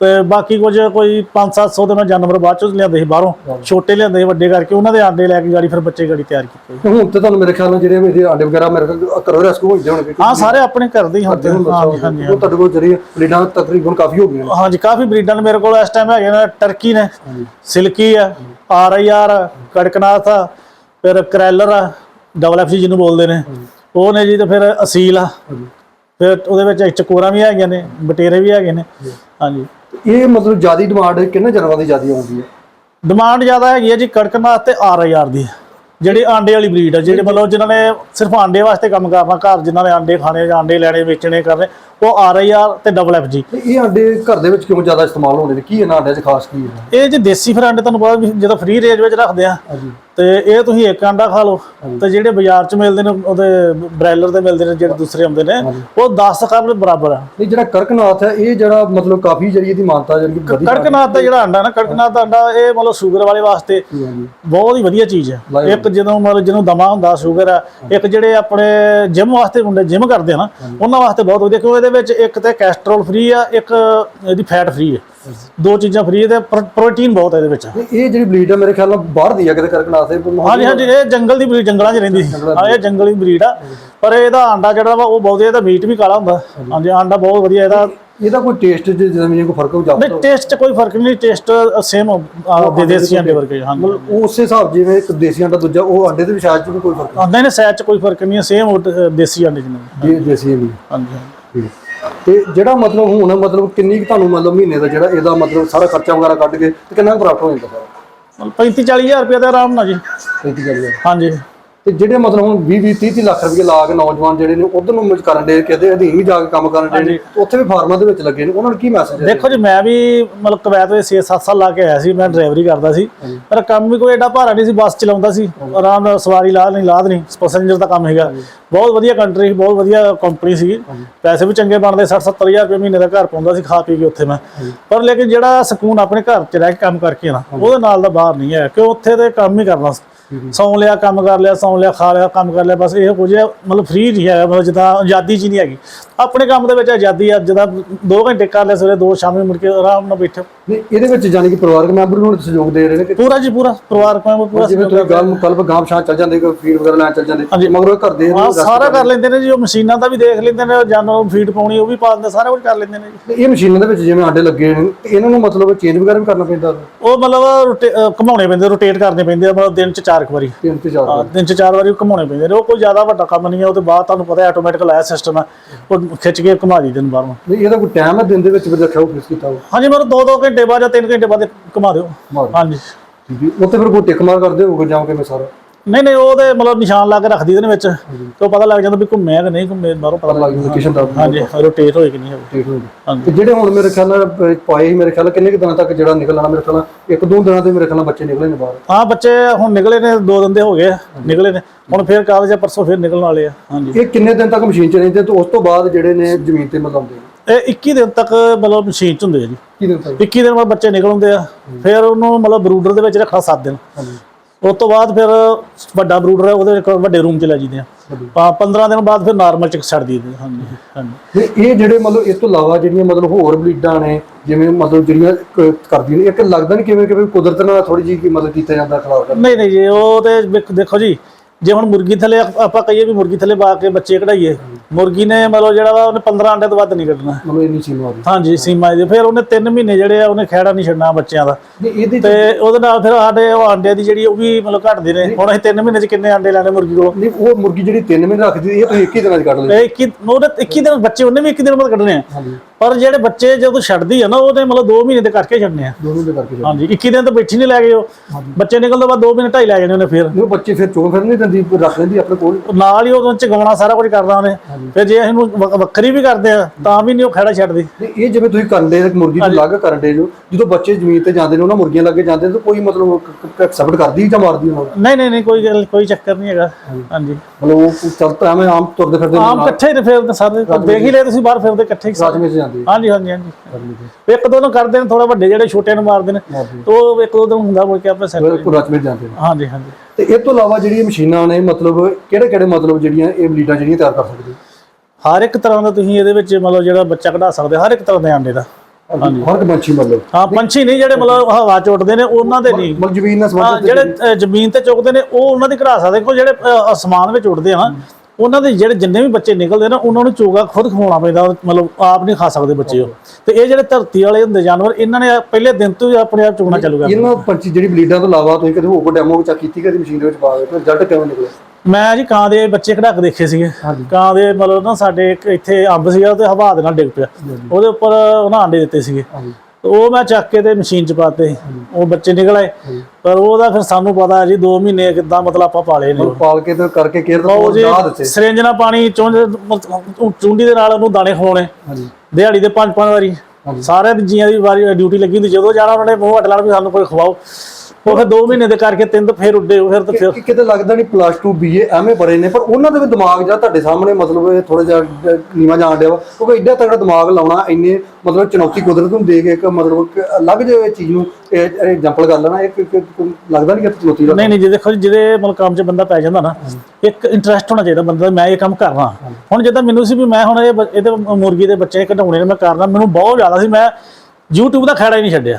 ਤੇ ਬਾਕੀ ਕੁਝ ਕੋਈ 5-700 ਦੇ ਮੈਂ ਜਾਨਵਰ ਬਾਅਦ ਚੋਂ ਲਿਆਂਦੇ ਸੀ ਬਾਹਰੋਂ। ਛੋਟੇ ਲਿਆਂਦੇ ਸੀ ਵੱਡੇ ਕਰਕੇ। ਉਹਨਾਂ ਦੇ ਆਂਡੇ ਲੈ ਕੇ ਗਾੜੀ ਫਿਰ ਬੱਚੇ ਗਾੜੀ ਤਿਆਰ ਕੀਤੇ ਹੁਣ ਤੇ ਤੁਹਾਨੂੰ ਮੇਰੇ ਖਿਆਲ ਨਾਲ ਜਿਹੜੇ ਇਹਦੇ ਆਂਡੇ ਵਗੈਰਾ ਮੇਰੇ ਕਰੋ ਰੈਸਕਿਊ ਹੋ ਜਾਣਗੇ ਹਾਂ ਸਾਰੇ ਆਪਣੇ ਘਰ ਦੇ ਹੀ ਹੁੰਦੇ ਹੁਣ ਹਾਂ ਹਾਂਜੀ ਉਹ ਤੁਹਾਡੇ ਕੋਲ ਜਿਹੜੀ ਬਰੀਡਾਂ ਤਕਰੀਬਨ ਕਾਫੀ ਹੋ ਗਈਆਂ। ਹਾਂਜੀ ਕਾਫੀ ਬਰੀਡਾਂ ਨੇ ਮੇਰੇ ਕੋਲ। ਇਸ ਟਾਈਮ ਹੈਗੇ ਨੇ ਟਰਕੀ ਨੇ ਸਿਲਕੀ ਆ ਆਰ ਆਈ ਆਰ ਕੜਕਨਾਥ ਆ ਫਿਰ ਕਰੈਲਰ ਆ ਡਬਲ ਐਫ ਜੀ ਜਿਹਨੂੰ ਬੋਲਦੇ ਨੇ। ਉਹ ਨੇ ਜੀ ਤੇ ਫਿਰ ਅਸੀਲ ਆ। ਫਿਰ ਉਹਦੇ ਵਿੱਚ ਚਕੋਰਾ ਵੀ ਹੈਗੀਆਂ ਨੇ ਬਟੇਰੇ ਵੀ ਹੈਗੇ ਨੇ। ਹਾਂਜੀ। ਇਹ ਮਤਲਬ ਜਿਆਦੀ ਡਿਮਾਂਡ ਕਿੰਨੇ ਜਾਨਵਰਾਂ ਦੀ ਜਿਆਦੀ ਆਉਂਦੀ ਹੈ? ਡਿਮਾਂਡ ਜ਼ਿਆਦਾ ਹੈਗੀ ਹੈ ਜੀ ਕੜਕਨਾਥ ਤੇ ਆਰ ਆਈ ਆਰ ਦੀ। ਜਿਹੜੀ ਆਂਡੇ ਵਾਲੀ ਬਰੀਡ ਆ, ਜਿਹੜੇ ਮਤਲਬ ਜਿਨ੍ਹਾਂ ਨੇ ਸਿਰਫ ਆਂਡੇ ਵਾਸਤੇ ਕੰਮ ਕਰਨਾ ਘਰ ਜਿਨ੍ਹਾਂ ਨੇ ਆਂਡੇ ਖਾਣੇ ਜਾਂ ਆਂਡੇ ਲੈਣੇ, ਵੇਚਣੇ, ਕਰਨੇ ਉਹ ਆਰ ਆਈ ਆਰ ਤੇ ਡਬਲ ਐਫ ਜੀ ਤੇ ਇਹ ਆਂਡੇ ਘਰ ਦੇ ਵਿੱਚ ਕਿਉਂ ਜ਼ਿਆਦਾ ਇਸਤੇਮਾਲ ਹੋਣੇ ਨੇ? ਕੀ ਇਹਨਾਂ ਆਂਡਿਆਂ 'ਚ ਖਾਸ ਕੀ ਹੈ? ਇਹ ਜੀ ਦੇਸੀ ਫਿਰ ਆਂਡੇ ਤੁਹਾਨੂੰ ਪਤਾ ਵੀ ਜਦੋਂ ਫ੍ਰੀ ਰੇਂਜ ਵਿੱਚ ਰੱਖਦੇ ਆ ਹਾਂਜੀ। ਤੇ ਇਹ ਤੁਸੀਂ ਇੱਕ ਆਂਡਾ ਖਾ ਲਓ ਤੇ ਜਿਹੜੇ ਬਾਜ਼ਾਰ 'ਚ ਮਿਲਦੇ ਨੇ ਉਹਦੇ ਬ੍ਰਾਇਲਰ ਦੇ ਮਿਲਦੇ ਨੇ ਜਿਹੜੇ ਦੂਸਰੇ ਆਉਂਦੇ ਨੇ ਉਹ 10 ਕਰ ਬਰਾਬਰ ਆ। ਨਹੀਂ ਜਿਹੜਾ ਕਰਕਨਾਥ ਹੈ ਇਹ ਜਿਹੜਾ ਮਤਲਬ ਕਾਫੀ ਜਿਹੜੀ ਇਹਦੀ ਮਾਨਤਾ ਜਿਹੜੀ ਵਧੀਆ ਕੜਕਨਾਥ ਦਾ ਜਿਹੜਾ ਆਂਡਾ ਨਾ ਕੜਕਨਾਥ ਦਾ ਆਂਡਾ ਇਹ ਮਤਲਬ ਸ਼ੂਗਰ ਵਾਲੇ ਵਾਸਤੇ ਬਹੁਤ ਹੀ ਵਧੀਆ ਚੀਜ਼ ਹੈ ਇੱਕ ਜਦੋਂ ਮਤਲਬ ਜਿਹਨੂੰ ਦਮਾ ਹੁੰਦਾ ਸ਼ੂਗਰ ਆ ਇੱਕ ਜਿਹੜੇ ਆਪਣੇ ਜਿਮ ਵਾਸਤੇ ਮੁੰਡੇ ਜਿਮ ਕਰਦੇ ਆ ਨਾ ਉਹਨਾਂ ਵਾਸਤੇ ਬਹੁਤ ਵਧੀਆ ਕਿਉਂ ਇਹਦੇ ਵਿੱਚ ਇੱਕ ਤੇ ਕੈਸਟਰੋਲ ਫ੍ਰੀ ਆ ਇੱਕ ਇਹਦੀ ਫੈਟ ਫ੍ਰੀ ਹੈ ਦੋ ਚੀਜ਼ਾਂ ਫ੍ਰੀ ਤੇ ਪ੍ਰੋ- ਪ੍ਰੋਟੀਨ ਬਹੁਤ ਹੈ ਇਹਦੇ ਵਿੱਚ। ਇਹ ਜਿਹੜੀ ਬਲੀਡ ਹੈ ਮੇਰੇ ਖਿਆਲ ਨਾਲ ਬਾਹਰ ਦੀ ਆ ਕਿਤੇ ਕਰਕਨਾਥ ਦੇ ਹਾਂਜੀ ਹਾਂਜੀ ਇਹ ਜੰਗਲ ਦੀ ਬਰੀਡ ਜੰਗਲਾਂ 'ਚ ਰਹਿੰਦੀ। ਸੀ ਹਾਂ ਇਹ ਜੰਗਲੀ ਬਰੀਡ ਆ। ਪਰ ਇਹਦਾ ਆਂਡਾ ਜਿਹੜਾ ਵਾ ਉਹ ਬਹੁਤ ਇਹਦਾ ਮੀਟ ਵੀ ਕਾਲਾ ਹੁੰਦਾ। ਹਾਂਜੀ। ਆਂਡਾ ਬਹੁਤ ਵਧੀਆ ਇਹਦਾ ਇਹਦਾ ਕੋਈ ਟੇਸਟ ਜੇ ਜਿਵੇਂ ਕੋਈ ਫ਼ਰਕ ਹੋ ਜਾਂਦਾ ਨਹੀਂ ਟੇਸਟ ਕੋਈ ਫ਼ਰਕ ਨਹੀਂ ਟੇਸਟ ਸੇਮ ਦੇ ਦੇਸੀ ਆਂਡੇ ਵਰਗੇ ਹਾਂਜੀ ਮਤਲਬ ਉਸੇ ਹਿਸਾਬ ਜਿਵੇਂ ਇੱਕ ਦੇਸੀ ਆਂਡਾ ਦੂਜਾ ਉਹ ਆਂਡੇ ਦੇ ਵਿਸ਼ਾਜ 'ਚ ਕੋਈ ਫ਼ਰਕ ਆਂਦੇ ਨੇ ਸੈਚ 'ਚ ਕੋਈ ਫ਼ਰਕ ਨਹੀਂ ਸੇਮ ਦੇਸੀ ਆਂਡੇ ਜਿੰਨੇ ਨਹੀਂ ਦੇਸੀ ਵੀ ਹਾਂਜੀ ਹੈ। ਤੇ ਜਿਹੜਾ ਮਤਲਬ ਹੁਣ ਮਤਲਬ ਕਿੰਨੀ ਕੁ ਤੁਹਾਨੂੰ ਮਤਲਬ ਮਹੀਨੇ ਦਾ ਜਿਹੜਾ ਇਹਦਾ ਮਤਲਬ ਸਾਰਾ ਖਰਚਾ ਵਗੈਰਾ ਕੱਢ ਕੇ ਤੇ ਕਿੰਨਾ ਪ੍ਰਾਪਤ ਹੋ ਜਾਂਦਾ? ਸਾਰਾ 35 40000 ਰੁਪਏ ਦਾ ਆਰਾਮ ਨਾਲ ਜੀ। ਖੇਤੀ ਕਰੀਏ ਹਾਂਜੀ। ਤੇ ਜਿਹੜੇ ਮਤਲਬ ਹੁਣ 20 20 30 ਲੱਖ ਰੁਪਏ ਲਾ ਕੇ ਨੌਜਵਾਨ ਜਿਹੜੇ ਨੇ ਉਧਰ ਨੂੰ ਮੁਝ ਕਰਨ ਦੇ ਕਿਤੇ ਅਧੀਨ ਵੀ ਜਾ ਕੇ ਕੰਮ ਕਰਨ ਦੇ ਨੇ ਉੱਥੇ ਵੀ ਫਾਰਮਾਂ ਦੇ ਵਿੱਚ ਲੱਗੇ ਨੇ ਉਹਨਾਂ ਨੂੰ ਕੀ ਮੈਸੇਜ ਹੈ? ਦੇਖੋ ਜੀ ਮੈਂ ਵੀ ਮਤਲਬ ਕਵੈਤ ਵਿੱਚ 6-7 ਸਾਲ ਲਾ ਕੇ ਆਇਆ ਸੀ ਮੈਂ ਡਰਾਈਵਰੀ ਕਰਦਾ ਸੀ। ਪਰ ਕੰਮ ਵੀ ਕੋਈ ਐਡਾ ਭਾਰਾ ਨਹੀਂ ਸੀ ਬੱਸ ਚਲਾਉਂਦਾ ਸੀ। ਆਰਾਮ ਨਾਲ ਸਵਾਰੀ ਲਾ ਨਹੀਂ ਲਾਦ ਨਹੀਂ ਪੈਸੇਂਜਰ ਦਾ ਕੰਮ ਹੈਗਾ। ਬਹੁਤ ਵਧੀਆ ਕੰਟਰੀ ਬਹੁਤ ਵਧੀਆ ਕੰਪਨੀ ਸੀ ਪੈਸੇ ਵੀ ਚੰਗੇ ਬਣਦੇ 60-70000 ਰੁਪਏ ਮਹੀਨੇ ਦਾ ਘਰ ਪਾਉਂਦਾ ਸੀ ਖਾ ਪੀ ਕੇ ਉੱਥੇ ਮੈਂ। ਪਰ ਲੇਕਿਨ ਜਿਹੜਾ ਸਕੂਨ ਆਪਣੇ ਘਰ 'ਚ ਰਹਿ ਕੇ ਕੰਮ ਕਰਕੇ ਨਾ ਉਹਦੇ ਨਾਲ ਦਾ ਬਾਹਰ ਨਹੀਂ ਹੈ ਕਿ ਉੱਥੇ ਤੇ ਕੰਮ ਹੀ ਕਰਨਾ ਸੌਂ ਲਿਆ, ਕੰਮ ਕਰ ਲਿਆ, ਸੌਂ ਲਿਆ, ਖਾ ਲਿਆ, ਕੰਮ ਕਰ ਲਿਆ, ਬਸ ਇਹ ਕੁਝ ਮਤਲਬ ਫ੍ਰੀ ਨਹੀਂ ਹੈਗਾ, ਮਤਲਬ ਜਿੱਦਾਂ ਆਜ਼ਾਦੀ ਜੀ ਨਹੀਂ ਹੈਗੀ। ਆਪਣੇ ਕੰਮ ਦੇ ਵਿੱਚ ਆਜ਼ਾਦੀ ਆ, ਜਿੱਦਾਂ 2 ਘੰਟੇ ਕਰ ਲਿਆ ਸਵੇਰੇ 2 ਸ਼ਾਮੀ ਮੁੜ ਕੇ ਆਰਾਮ ਨਾਲ ਬੈਠੋ। ਨਹੀਂ ਇਹਦੇ ਵਿੱਚ ਜਾਨੀ ਕਿ ਪਰਿਵਾਰਕ ਮੈਂਬਰ ਹੁਣ ਸਹਿਯੋਗ ਦੇ ਰਹੇ ਨੇ ਕਿ ਪੂਰਾ ਜੀ ਪੂਰਾ ਪਰਿਵਾਰ ਕੋਲ ਪੂਰਾ ਜਿਵੇਂ ਤੁਸੀਂ ਗੱਲ ਕਲਬ ਗਾਮ ਸ਼ਾਂ ਚੱਲ ਜਾਂਦੇ ਕੋਈ ਫੀਡ ਵਗੈਰਾ ਲੈਣ ਚੱਲ ਜਾਂਦੇ ਮਗਰ ਉਹ ਘਰ ਦੇ ਹਾਂ ਸਾਰਾ ਕਰ ਲੈਂਦੇ ਨੇ ਜੀ ਉਹ ਮਸ਼ੀਨਾਂ ਦਾ ਵੀ ਦੇਖ ਲੈਂਦੇ ਨੇ ਜਾਨਵਰ ਨੂੰ ਫੀਡ ਪਾਉਣੀ ਉਹ ਵੀ ਪਾ ਦਿੰਦੇ ਸਾਰਾ ਕੁਝ ਕਰ ਲੈਂਦੇ ਨੇ ਜੀ। ਇਹ ਮਸ਼ੀਨਾਂ ਦੇ ਵਿੱਚ ਜਿਵੇਂ ਆਂਡੇ ਲੱਗੇ ਨੇ ਇਹਨਾਂ ਨੂੰ ਮਤਲਬ ਚੇਂਜ ਵਗੈਰਾ ਵੀ ਕਰਨਾ ਪੈਂਦਾ? ਉਹ ਮਤਲਬ ਘੁਮਾਉਣੇ ਪੈਂਦੇ ਰੋਟੇਟ ਕਰਨੇ ਪੈਂਦੇ ਆ ਮਤਲਬ ਦਿਨ ਚ ਚਾਰ ਵਾਰੀ। ਚਾਰ ਹਾਂ, ਦਿਨ ਚ ਚਾਰ ਵਾਰੀ ਘੁਮਾਉਣੇ ਪੈਂਦੇ ਨੇ ਉਹ ਕੋਈ ਜ਼ਿਆਦਾ ਵੱਡਾ ਕੰਮ ਨਹੀਂ ਹੈ ਉਹਦੇ ਬਾਅਦ ਤੁਹਾਨੂੰ ਪਤਾ ਆਟੋਮੈਟਿਕ ਲਾਇਆ ਸਿਸਟਮ ਹੈ ਉਹ ਖਿੱਚ ਕੇ ਘੁਮਾ ਦੀ ਦਿਨ ਬਾਹਰੋਂ। ਨਹੀਂ ਇਹਦਾ ਕੋਈ ਟਾਈਮ ਹੈ ਦਿਨ ਦੇ ਵਿੱਚ ਵੀ ਰੱਖਿਆ ਉਹ ਫਿਕਸ ਕੀਤਾ ਹੋ ਹਾਂਜੀ ਮੈਨੂੰ 2-2 ਘੰਟੇ ਬਾਅਦ ਜਾਂ 3 ਘੰਟੇ ਬਾਅਦ ਘੁਮਾ ਦਿਓ। ਹਾਂਜੀ। ਠੀਕ ਹੈ। ਉੱਥੇ ਫਿਰ ਕੋਈ ਟਿਕ ਮਾਰ ਕਰਦੇ ਹੋਗੇ ਜਾਂ ਕਿਵੇਂ ਸਾਰਾ? ਨਹੀਂ ਨਹੀਂ ਉਹਦੇ ਮਤਲਬ ਨਿਸ਼ਾਨ ਲਾ ਕੇ ਰੱਖਦੀ ਇਹਦੇ ਵਿੱਚ। ਤੇ ਉਹ ਪਤਾ ਲੱਗ ਜਾਂਦਾ ਵੀ ਘੁੰਮਿਆ ਕਿ ਨਹੀਂ ਘੁੰਮੇ ਬਾਹਰੋਂ ਪਤਾ ਪਤਾ ਲੱਗ ਜਾਂਦਾ ਲੋਕੇਸ਼ਨ ਦਾ। ਹਾਂਜੀ ਰੋਟੇਟ ਹੋਏ ਕਿ ਨਹੀਂ ਹੋਏ। ਠੀਕ ਹੋ ਹਾਂਜੀ। ਤੇ ਜਿਹੜੇ ਹੁਣ ਮੇਰੇ ਖਿਆਲ ਨਾਲ ਪਾਏ ਸੀ ਮੇਰੇ ਖਿਆਲ ਨਾਲ ਕਿੰਨੇ ਕੁ ਦਿਨਾਂ ਤੱਕ ਜਿਹੜਾ ਨਿਕਲਣਾ ਮੇਰੇ ਖਿਆਲ ਨਾਲ ਇੱਕ ਦੋ ਦਿਨਾਂ ਦੇ ਮੇਰੇ ਖਿਆਲ ਨਾਲ ਬੱਚੇ ਨਿਕਲੇ ਨੇ ਬਾਹਰ? ਹਾਂ ਬੱਚੇ ਹੁਣ ਨਿਕਲੇ ਨੇ ਦੋ ਦਿਨ ਦੇ ਹੋ ਗਏ ਆ, ਨਿਕਲੇ ਨੇ। ਹੁਣ ਫੇਰ ਕਾਗਜ਼ ਆ ਪਰਸੋਂ ਫੇਰ ਨਿਕਲਣ ਵਾਲੇ ਆ। ਹਾਂਜੀ। ਇਹ ਕਿੰਨੇ ਦਿਨ ਤੱਕ ਮਸ਼ੀਨ 'ਚ ਰਹਿੰਦੇ ਤੇ ਉਸ ਤੋਂ ਬਾਅਦ ਜਿਹੜੇ ਨੇ ਜ਼ਮੀਨ ਤੇ ਮਤਲਬ ਆਉਂਦੇ ਨੇ? ਇਹ 21 ਦਿਨ ਤੱਕ ਮਤਲਬ ਮਸ਼ੀਨ ਚ ਹੁੰਦੇ ਆ ਜੀ। ਕੀ ਤੱਕ। 21 ਦਿਨ ਬਾਅਦ ਬੱਚੇ ਨਿਕਲ ਆਉਂਦੇ ਆ। ਫਿਰ ਉਹਨੂੰ ਮਤਲਬ ਬਰੂਡਰ ਦੇ ਵਿੱਚ ਰੱਖਣਾ 7 ਦਿਨ। ਹਾਂਜੀ। ਉਸ ਤੋਂ ਬਾਅਦ ਫਿਰ ਵੱਡਾ ਬਰੂਡਰ ਹੈ ਉਹਦੇ ਇੱਕ ਵੱਡੇ ਰੂਮ ਚ ਲੈ ਜੀਦੇ ਆ। ਹਾਂਜੀ। ਪਾ- 15 ਦਿਨ ਬਾਅਦ ਫਿਰ ਨਾਰਮਲ ਚ ਛੱਡ ਦਈਦੇ ਹਾਂਜੀ ਹਾਂਜੀ। ਤੇ ਇਹ ਜਿਹੜੇ ਮਤਲਬ ਇਸ ਤੋਂ ਇਲਾਵਾ ਜਿਹੜੀਆਂ ਮਤਲਬ ਹੋਰ ਬਲੀਡਾਂ ਨੇ ਜਿਵੇਂ ਮਤਲਬ ਜਿਹੜੀਆਂ ਕ- ਕਰਦੀਆਂ ਨੇ ਇੱਕ ਲੱਗਦਾ ਨਹੀਂ ਕਿਵੇਂ ਕਿਵੇਂ ਕੁਦਰਤ ਨਾਲ ਥੋੜੀ ਜਿਹੀ ਕੀ ਮਤਲਬ ਕੀਤਾ ਜਾਂਦਾ ਖਿਲਾਫ। ਨਹੀਂ ਨਹੀਂ ਜੀ ਉਹ ਤੇ ਵੇਖ- ਦੇਖੋ ਜੀ ਜੇ ਹੁਣ ਮੁਰਗੀ ਥੱਲੇ ਆਪ- ਕਹੀਏ ਵੀ ਮੁਰਗੀ ਥੱਲੇ ਪਾ ਕੇ ਬੱਚੇ ਕਢਾਈਏ ਮੁਰਗੀ ਨੇ ਮਤਲਬ ਜਿਹੜਾ ਵਾ ਉਹਨੇ 15 ਅੰਡੇ ਤੋਂ ਵੱਧ ਨਹੀਂ ਕੱਢਣਾ। ਮਤਲਬ ਇੰਨੀ ਸੀਮਾ ਗਈ ਹਾਂਜੀ ਸੀਮਾ ਦੇ ਫਿਰ ਉਹਨੇ 3 ਮਹੀਨੇ ਜਿਹੜੇ ਆ ਉਹਨੇ ਖਹਿੜਾ ਨਹੀਂ ਛੱਡਣਾ ਬੱਚਿਆਂ ਦਾ। ਤੇ ਉਹਦੇ ਨਾਲ ਫਿਰ ਸਾਡੇ ਉਹ ਅੰਡਿਆਂ ਦੀ ਜਿਹੜੀ ਉਹ ਵੀ ਮਤਲਬ ਘਟਦੇ ਨੇ। ਹੁਣ ਅਸੀਂ 3 ਮਹੀਨੇ ਚ ਕਿੰਨੇ ਅੰਡੇ ਲੈਣੇ ਮੁਰਗੀ ਕੋਲੋਂ? ਨਹੀਂ ਉਹ ਮੁਰਗੀ ਜਿਹੜੀ 3 ਮਹੀਨੇ ਰੱਖਦੀ ਇਹ ਤੁਸੀਂ 21 ਦਿਨਾਂ ਚ ਕੱਢ ਲਈ। ਇਹ 21 ਉਹਦੇ 21 ਦਿਨ ਬੱਚੇ ਉਹਨੇ ਵੀ 21 ਦਿਨ ਬਾਅਦ ਕੱਢਣੇ ਆ। ਪਰ ਜਿਹੜੇ ਬੱਚੇ ਜਦੋਂ ਛੱਡਦੀ ਆ ਨਾ ਉਹਨੇ ਮਤਲਬ 2 ਮਹੀਨੇ ਦੇ ਕਰਕੇ ਛੱਡਣੇ ਆ। ਦੋਨੋਂ ਦੇ ਕਰਕੇ ਹਾਂਜੀ 21 ਦਿਨ ਤਾਂ ਬੈਠੀ ਨਹੀਂ ਲੈ ਗਏ ਉਹ। ਬੱਚੇ ਨਿਕਲਣ ਤੋਂ ਬਾਅਦ 2 ਮਹੀਨੇ ਢਾਈ ਲੈ ਜਾਣੇ ਉਹਨੇ ਫਿਰ। ਬੱਚੇ ਫਿਰ ਚੋਂ ਫਿਰ ਨਹੀਂ ਦਿੰਦੀ ਰੱਖ ਲੈਂਦੀ ਆਪਣੇ ਕੋਲ। ਨਾਲ ਹੀ ਉਹਦੋਂ ਚਗਾਉਣਾ ਸਾਰਾ ਕੁਝ ਕਰਦਾ ਉਹਨੇ। ਫਿਰ ਜੇ ਇਹਨੂੰ ਵੱਖਰੀ ਵੀ ਕਰਦੇ ਆ ਤਾਂ ਵੀ ਨਹੀਂ ਉਹ ਖੜਾ ਛੱਡਦੀ। ਇਹ ਜਿਵੇਂ ਤੁਸੀਂ ਕਰਦੇ ਮੁਰਗੀ ਤੋਂ ਅਲੱਗ ਕਰਨ ਦੇ ਜੋ ਜਦੋਂ ਬੱਚੇ ਜ਼ਮੀਨ ਤੇ ਜਾਂਦੇ ਨੇ ਉਹਨਾਂ ਮੁਰਗੀਆਂ ਲੱਗੇ ਜਾਂਦੇ ਨੇ ਤਾਂ ਕੋਈ ਮਤਲਬ ਐਕਸੈਪਟ ਕਰਦੀ ਜਾਂ ਮਾਰਦੀ ਉਹਨਾਂ ਨੂੰ? ਨਹੀਂ ਨਹੀਂ ਨਹੀਂ ਕੋਈ ਕੋਈ ਚੱਕਰ ਨਹੀਂ ਹੈਗਾ। ਹਾਂਜੀ। ਮਤਲਬ ਉਹ ਚੱਲਦਾ ਐਵੇਂ ਆਮ ਤੁਰਦੇ ਫਿਰਦੇ ਆਮ ਇਕੱਠੇ ਹੀ ਫਿਰ ਸਾਰੇ ਦੇਖ ਹੀ ਲੈ ਤੁਸੀਂ ਬਾਹਰ ਫਿਰਦੇ ਇਕੱਠੇ ਹੀ ਸਾਰੇ। ਰਾਜਮੇ ਚ ਜਾਂਦੇ। ਹਾਂਜੀ ਹਾਂਜੀ ਹਾਂਜੀ। ਇੱਕ ਦੋ ਨੂੰ ਕਰਦੇ ਨੇ ਥੋੜਾ ਵੱਡੇ ਜਿਹੜੇ ਛੋਟਿਆਂ ਨੂੰ ਮਾਰਦੇ ਨੇ ਤੇ ਉਹ ਇੱਕ ਦੋ ਦਿਨ ਹੁੰਦਾ ਮੁੜ ਕੇ ਆਪੇ ਸੈੱਟ ਰਾਜਮੇ ਚ ਜਾਂਦੇ ਨੇ। ਹਾਂਜੀ ਹਾਂਜੀ। ਤੇ ਇਹ ਤੋਂ ਇਲਾਵਾ ਜਿਹੜੀਆਂ ਮਸ਼ੀਨਾਂ ਨੇ ਮਤਲਬ ਕਿਹੜੇ ਕਿਹੜੇ ਮਤਲਬ ਜਿਹੜੀਆਂ ਇਹ ਬਲੀਡਾਂ ਜਿਹੜੀਆਂ ਤਿਆਰ ਕਰ ਸਕਦੇ ਹਰ ਇੱਕ ਤਰ੍ਹਾਂ ਦਾ ਤੁਸੀਂ ਇਹਦੇ ਵਿੱਚ ਮਤਲਬ ਜਿਹੜਾ ਬੱਚਾ ਕਢਾ ਸਕਦੇ ਹਰ ਇੱਕ ਤਰ੍ਹਾਂ ਦੇ ਆਂਡੇ ਦਾ। ਹਰ ਇੱਕ ਪੰਛੀ ਮਤਲਬ। ਹਾਂ ਪੰਛੀ ਨਹੀਂ ਜਿਹੜੇ ਮਤਲਬ ਹਵਾ ਚ ਉੱਡਦੇ ਨੇ ਉਹਨਾਂ ਦੇ ਨਹੀਂ। ਮਤਲਬ ਜ਼ਮੀਨ ਨਾਲ ਸੰਬੰਧਿਤ ਜਿਹੜੇ ਜ਼ਮੀਨ ਤੇ ਚੁੱਕਦੇ ਨੇ ਉਹ ਉਹਨਾਂ ਦੀ ਕਢਾ ਸਕਦੇ ਕੋ ਜਿਹੜੇ ਅਸਮਾਨ ਵਿੱਚ ਉੱਡਦੇ ਆ ਉਹਨਾਂ ਦੇ ਜਿਹੜੇ ਜਿੰਨੇ ਵੀ ਬੱਚੇ ਨਿਕਲਦੇ ਨਾ ਉਹਨਾਂ ਨੂੰ ਚੋਗਾ ਖੁਦ ਖਵਾਉਣਾ ਪੈਂਦਾ ਮਤਲਬ ਆਪ ਨਹੀਂ ਖਾ ਸਕਦੇ ਬੱਚੇ ਉਹ। ਤੇ ਇਹ ਜਿਹੜੇ ਧਰਤੀ ਵਾਲੇ ਹੁੰਦੇ ਜਾਨਵਰ ਇਹਨਾਂ ਨੇ ਪਹਿਲੇ ਦਿਨ ਤੋਂ ਹੀ ਆਪਣੇ ਆਪ ਚੁਗਣਾ ਚਾਲੂ ਕਰ ਦਿੱਤਾ। ਇਹਨਾਂ ਪੰਛੀ ਜਿਹੜੀ ਬਲੀਡਾਂ ਤੋਂ ਇਲਾਵਾ ਤੁਸੀਂ ਕਦੇ ਹੋਰ ਡੈਮੋ ਵਿੱਚ ਕੀਤੀ ਕਦੀ ਮਸ਼ੀਨ ਦੇ ਵਿੱਚ ਪਾ ਕੇ ਰਿਜ਼ਲਟ ਕਿਵੇਂ ਨਿਕਲੇ? ਮੈਂ ਜੀ ਕਾਂ ਦੇ ਬੱਚੇ ਕਢਾ ਕੇ ਦੇਖੇ ਸੀਗੇ। ਕਾਂ ਦੇ ਮਤਲਬ ਨਾ ਸਾਡੇ ਇੱਥੇ ਅੰਬ ਸੀਗਾ ਤੇ ਹਵਾ ਦੇ ਨਾਲ ਡਿੱਗ ਪਿਆ। ਉਹਦੇ ਉੱਪਰ ਉਹਨਾਂ ਆਂਡੇ ਦਿੱਤੇ ਸੀਗੇ। ਤੇ ਉਹ ਮੈਂ ਚੱਕ ਕੇ ਤੇ ਮਸ਼ੀਨ ਚ ਪਾਤੇ ਉਹ ਬੱਚੇ ਨਿਕਲ ਆਏ। ਪਰ ਉਹਦਾ ਫਿਰ ਸਾਨੂੰ ਪਤਾ ਜੀ 2 ਮਹੀਨੇ ਕਿੱਦਾਂ ਮਤਲਬ ਆਪਾਂ ਪਾਲੇ ਨੇ। ਪਾਲ ਕੇ ਤੇ ਕਰਕੇ ਕੇਅਰ ਦਾ ਦਿੱਤੇ। ਸਿਰਿੰਜ ਨਾਲ ਪਾਣੀ ਚੁੰਡੀ ਦੇ ਨਾਲ ਉਹਨੂੰ ਦਾਣੇ ਖਵਾਉਣੇ। ਹਾਂਜੀ। ਦਿਹਾੜੀ ਦੇ ਪੰਜ ਪੰਜ ਵਾਰੀ। ਸਾਰੇ ਜੀਆਂ ਦੀ ਵਾਰੀ ਡਿਊਟੀ ਲੱਗੀ ਹੁੰਦੀ। ਜਦੋਂ ਜਾਣਾ ਉਹਨਾਂ ਮੂੰਹ ਅੱਡ ਲੈਣਾ ਵੀ ਸਾਨੂੰ ਕੋਈ ਖਵਾਓ। ਉਹ ਫਿਰ 2 ਮਹੀਨੇ ਦੇ ਕਰਕੇ ਤਿੰਨ ਤੋਂ ਫਿਰ ਉੱਡੇ ਉਹ ਫਿਰ ਤੇ ਫਿਰ ਕਿ- ਕਿਤੇ ਲੱਗਦਾ ਨਹੀਂ ਪਲੱਸ 2 ਬੀਏ ਐਵੇਂ ਬੜੇ ਨੇ ਪਰ ਉਹਨਾਂ ਦੇ ਵੀ ਦਿਮਾਗ ਜਿਹੜਾ ਤੁਹਾਡੇ ਸਾਹਮਣੇ ਮਤਲਬ ਇਹ ਥੋੜਾ ਜਿਹਾ ਅਹ, ਨੀਵਾਂ ਜਾਣ ਡਿਆ ਵਾ। ਕਿਉਂਕਿ ਐਡਾ ਤਗੜਾ ਦਿਮਾਗ ਲਾਉਣਾ ਇੰਨੇ ਮਤਲਬ ਚੁਣੌਤੀ ਕੁਦਰਤ ਨੂੰ ਦੇ ਕੇ ਇੱਕ ਮਤਲਬ ਅਲੱਗ ਜਿਹੇ ਚੀਜ਼ ਨੂੰ ਐਗਜ਼ਾਮਪਲ ਕਰ ਲੈਣਾ ਇੱਕ ਲੱਗਦਾ ਨਹੀਂ ਕਿ ਚੁਣੌਤੀ ਦਾ ਨਹੀਂ ਨਹੀਂ ਜੀ ਦੇਖੋ ਜੀ, ਜਿਹਦੇ ਮਤਲਬ ਕੰਮ 'ਚ ਬੰਦਾ ਪੈ ਜਾਂਦਾ ਨਾ ਇੱਕ ਇੰਟਰਸਟ ਹੋਣਾ ਚਾਹੀਦਾ ਬੰਦਾ ਦਾ, ਮੈਂ ਇਹ ਕੰਮ ਕਰਨਾ ਹੁਣ ਜਿੱਦਾਂ ਮੈਨੂੰ ਸੀ ਵੀ ਮੈਂ ਹੁਣ ਇਹ ਬ- ਇਹਦੇ ਮੁਰਗੀ ਦੇ ਬੱਚੇ ਕਢਾਉਣੇ ਨੇ ਮੈਂ ਕਰਨਾ ਮੈਨੂੰ ਬਹੁਤ ਜ਼ਿਆਦਾ ਸੀ ਮੈਂ YouTube ਦਾ ਖੜਾ ਹੀ ਨਹੀਂ ਛੱਡਿਆ।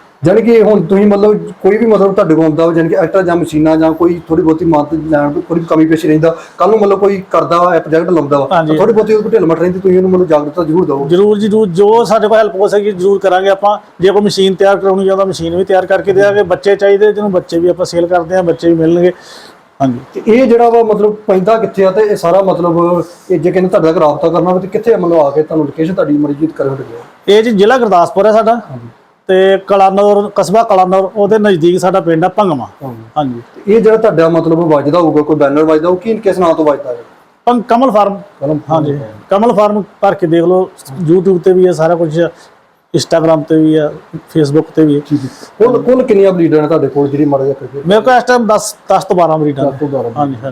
ਜਾਣੀ ਕਿ ਹੁਣ ਤੁਸੀਂ ਮਤਲਬ ਕੋਈ ਵੀ ਮਤਲਬ ਤੁਹਾਡੇ ਕੋਲ ਆਉਂਦਾ ਜਾਣੀ ਕਿ ਐਕਸਟਰਾ ਜਾਂ ਮਸ਼ੀਨਾਂ ਜਾਂ ਕੋਈ ਥੋੜੀ ਬਹੁਤੀ ਮਦਦ ਲੈਣ ਤੋਂ ਕੋਈ ਕਮੀ ਪੇਸ਼ੀ ਰਹਿੰਦਾ ਕੱਲ ਨੂੰ ਮਤਲਬ ਕੋਈ ਕਰਦਾ ਵਾ ਪ੍ਰੋਜੈਕਟ ਲਾਉਂਦਾ ਵਾ ਹਾਂਜੀ। ਥੋੜੀ ਬਹੁਤੀ ਉਹਦੇ ਢਿੱਲ ਮਟ ਰਹਿੰਦੀ ਤੁਸੀਂ ਉਹਨੂੰ ਮਤਲਬ ਜਾਗਰੂਕਤਾ ਜ਼ਰੂਰ ਦਿਓ। ਜਰੂਰ ਜਰੂਰ ਜੋ ਸਾਡੇ ਕੋਲ ਹੈਲਪ ਹੋ ਸਕੇ ਜਰੂਰ ਕਰਾਂਗੇ ਆਪਾਂ। ਜੇ ਕੋਈ ਮਸ਼ੀਨ ਤਿਆਰ ਕਰਾਉਣੀ ਚਾਹੁੰਦਾ ਮਸ਼ੀਨ ਵੀ ਤਿਆਰ ਕਰਕੇ ਦੇਵਾਂਗੇ ਬੱਚੇ ਚਾਹੀਦੇ ਜਿਹਨੂੰ ਬੱਚੇ ਵੀ ਆਪਾਂ ਸੇਲ ਕਰਦੇ ਹਾਂ ਬੱਚੇ ਵੀ ਮਿਲਣਗੇ। ਹਾਂਜੀ। ਤੇ ਇਹ ਜਿਹੜਾ ਵਾ ਮਤਲਬ ਪੈਂਦਾ ਕਿੱਥੇ ਆ ਤੇ ਇਹ ਸਾਰਾ ਮਤਲਬ ਇਹ ਜੇ ਕਹਿੰਦੇ ਤੁਹਾਡੇ ਰਾਬਤਾ ਕਰਨਾ ਹੋਵੇ ਤੇ ਕਿੱਥੇ ਮਤਲਬ ਆ ਕੇ ਤੁਹਾਨੂੰ ਲੋਕੇਸ਼ਨ ਤੁਹਾਡੀ ਮਰਜ਼ੀ ਕਰਨ ਲੱਗੇ ਇਹ ਜੀ ਜ਼ਿਲ੍ਹਾ ਗੁਰਦਾਸਪੁਰ ਹੈ ਸਾਡਾ। ਤੇ ਕਲਾਨੌਰ ਕਸਬਾ ਕਲਾਨੌਰ ਉਹਦੇ ਨਜ਼ਦੀਕ ਸਾਡਾ ਪਿੰਡ ਆ ਭੰਗਵਾ। ਹਾਂਜੀ। ਇਹ ਜਿਹੜਾ ਤੁਹਾਡਾ ਮਤਲਬ ਵੱਜਦਾ ਹੋਊਗਾ ਕੋਈ ਬੈਨਰ ਵੱਜਦਾ ਉਹ ਕੀ ਕਿਸ ਨਾਂ ਤੋਂ ਵੱਜਦਾ ਹੈ ਭੰਗ- ਕਮਲ ਫਾਰਮ। ਹਾਂਜੀ। ਕਮਲ ਫਾਰਮ ਭਰ ਕੇ ਦੇਖ ਲਓ। YouTube ਤੇ ਵੀ ਹੈ ਸਾਰਾ ਕੁਝ ਇੰਸਟਾਗ੍ਰam ਤੇ ਵੀ ਹੈ ਫੇਸਬੁੱਕ ਤੇ ਵੀ ਹੈ। ਕੁੱਲ ਕੁੱਲ ਕਿੰਨੀਆਂ ਬਲੀਡਰ ਨੇ ਤੁਹਾਡੇ ਕੋਲ ਜਿਹੜੀ ਮਰਜ਼ੀ ਕਰਕੇ ਮੇਰੇ ਕੋਲ ਇਸ ਟਾਈਮ 10 10 ਤੋਂ 12 ਮਰੀਜ਼ਾਂ ਨੇ। ਤੋਂ ਦੁਆਰਾ ਹਾਂਜੀ ਹਾਂਜੀ।